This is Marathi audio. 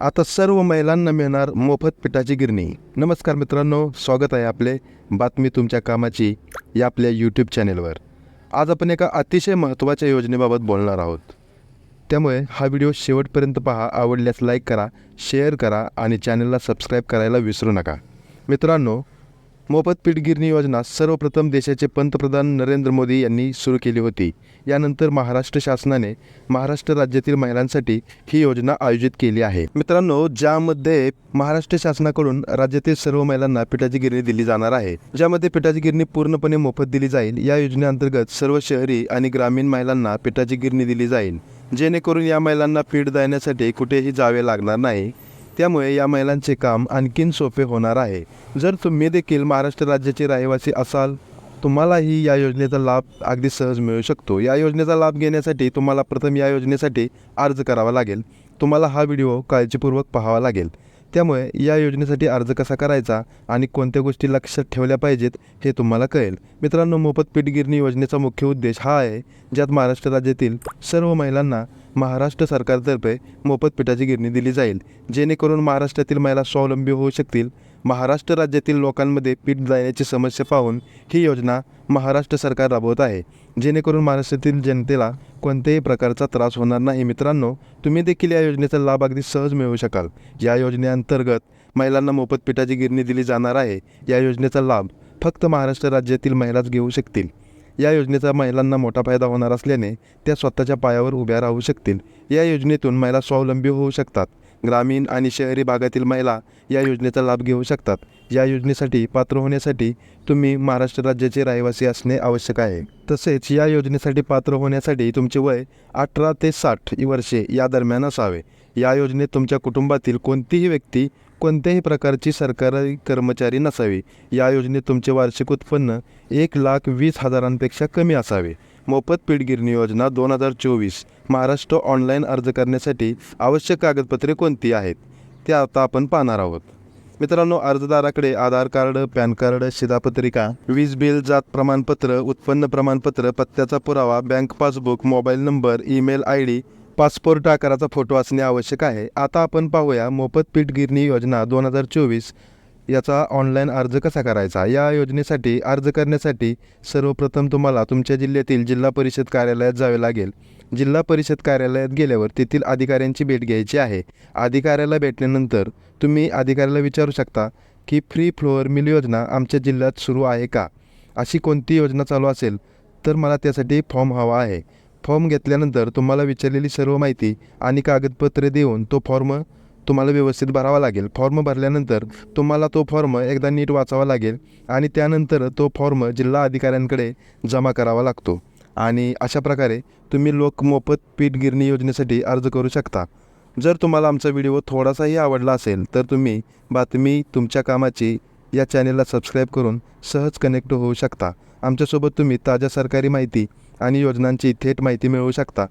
आता सर्व महिलांना मिळणार मोफत पिठाची गिरणी. नमस्कार मित्रांनो स्वागत आहे आपले बातमी तुमच्या कामाची या आपल्या यूट्यूब चॅनेलवर आज आपण एका अतिशय महत्त्वाच्या योजनेबाबत बोलणार आहोत. त्यामुळे हा व्हिडिओ शेवटपर्यंत पहा आवडल्यास लाईक करा शेअर करा आणि चॅनलला सबस्क्राईब करायला विसरू नका. मित्रांनो मोफत पीठगिरणी योजना सर्वप्रथम देशाचे पंतप्रधान नरेंद्र मोदी यांनी सुरू केली होती. यानंतर महाराष्ट्र शासनाने महाराष्ट्र राज्यातील महिलांसाठी ही योजना आयोजित केली आहे. मित्रांनो ज्यामध्ये महाराष्ट्र शासनाकडून राज्यातील सर्व महिलांना पिठाची गिरणी दिली जाणार आहे ज्यामध्ये पिठाची गिरणी पूर्णपणे मोफत दिली जाईल या योजनेअंतर्गत सर्व शहरी आणि ग्रामीण महिलांना पिठाची गिरणी दिली जाईल. जेणेकरून या महिलांना पीठ देण्यासाठी कुठेही जावे लागणार नाही. त्यामुळे या महिलांचे काम आणखीन सोपे होणार आहे. जर तुम्ही देखील महाराष्ट्र राज्याचे रहिवासी असाल तुम्हालाही या योजनेचा लाभ अगदी सहज मिळू शकतो. या योजनेचा लाभ घेण्यासाठी तुम्हाला प्रथम या योजनेसाठी अर्ज करावा लागेल. तुम्हाला हा व्हिडिओ काळजीपूर्वक पाहावा लागेल. त्यामुळे या योजनेसाठी अर्ज कसा करायचा आणि कोणत्या गोष्टी लक्षात ठेवल्या पाहिजेत हे तुम्हाला कळेल. मित्रांनो मोफत पीठगिरणी योजनेचा मुख्य उद्देश हा आहे ज्यात महाराष्ट्र राज्यातील सर्व महिलांना महाराष्ट्र सरकारतर्फे मोफत पिठाची गिरणी दिली जाईल. जेणेकरून महाराष्ट्रातील महिला स्वावलंबी होऊ शकतील. महाराष्ट्र राज्यातील लोकांमध्ये पीठ जाण्याची समस्या पाहून ही योजना महाराष्ट्र सरकार राबवत आहे. जेणेकरून महाराष्ट्रातील जनतेला कोणत्याही प्रकारचा त्रास होणार नाही. मित्रांनो तुम्ही देखील या योजनेचा लाभ अगदी सहज मिळवू शकाल. या योजनेअंतर्गत महिलांना मोफत पिठाची गिरणी दिली जाणार आहे. या योजनेचा लाभ फक्त महाराष्ट्र राज्यातील महिलाच घेऊ शकतील. या योजनेचा महिलांना मोठा फायदा होणार असल्याने त्या स्वतःच्या पायावर उभ्या राहू शकतील. या योजनेतून महिला स्वावलंबी होऊ शकतात. ग्रामीण आणि शहरी भागातील महिला या योजनेचा लाभ घेऊ शकतात. या योजनेसाठी पात्र होण्यासाठी तुम्ही महाराष्ट्र राज्याचे रहिवासी असणे आवश्यक आहे. तसेच या योजनेसाठी पात्र होण्यासाठी तुमचे वय अठरा ते साठ वर्षे या दरम्यान असावे. या योजनेत तुमच्या कुटुंबातील कोणतीही व्यक्ती कोणत्याही प्रकारची सरकारी कर्मचारी नसावी. या योजनेत तुमचे वार्षिक उत्पन्न एक लाख वीस हजारांपेक्षा कमी असावे. मोफत पीठ योजना दोन हजार चोवीस. महाराष्ट्र ऑनलाईन अर्ज करण्यासाठी आवश्यक कागदपत्रे कोणती आहेत? ते आता आपण पाहणार आहोत. मित्रांनो अर्जदाराकडे आधार कार्ड पॅन कार्ड शिधापत्रिका वीज बिल जात प्रमाणपत्र उत्पन्न प्रमाणपत्र पत्त्याचा पुरावा bank passbook mobile number email I D passport आकाराचा फोटो असणे आवश्यक आहे. आता आपण पाहूया मोफत पीठ गिरणी योजना दोन हजार चोवीस याचा ऑनलाईन अर्ज कसा करायचा? या योजनेसाठी अर्ज करण्यासाठी सर्वप्रथम तुम्हाला तुमच्या जिल्ह्यातील जिल्हा परिषद कार्यालयात जावे लागेल. जिल्हा परिषद कार्यालयात गेल्यावर तेथील अधिकाऱ्यांची भेट घ्यायची आहे. अधिकाऱ्याला भेटल्यानंतर तुम्ही अधिकाऱ्याला विचारू शकता की फ्री फ्लोअर मिल योजना आमच्या जिल्ह्यात सुरू आहे का? अशी कोणती योजना चालू असेल तर मला त्यासाठी फॉर्म हवा आहे. फॉर्म घेतल्यानंतर तुम्हाला विचारलेली सर्व माहिती आणि कागदपत्रे देऊन तो फॉर्म तुम्हाला व्यवस्थित भरावा लागेल. फॉर्म भरल्यानंतर तुम्हाला तो फॉर्म एकदा नीट वाचावा लागेल आणि त्यानंतर तो फॉर्म जिल्हा अधिकाऱ्यांकडे जमा करावा लागतो. आणि अशा प्रकारे तुम्ही लोक मोफत पीठ गिरणी योजनेसाठी अर्ज करू शकता. जर तुम्हाला आमचा व्हिडिओ थोडासाही आवडला असेल तर तुम्ही बातमी तुमच्या कामाची या चॅनेलला सबस्क्राईब करून सहज कनेक्ट होऊ शकता. आमच्यासोबत तुम्ही ताज्या सरकारी माहिती आणि योजनांची थेट माहिती मिळवू शकता.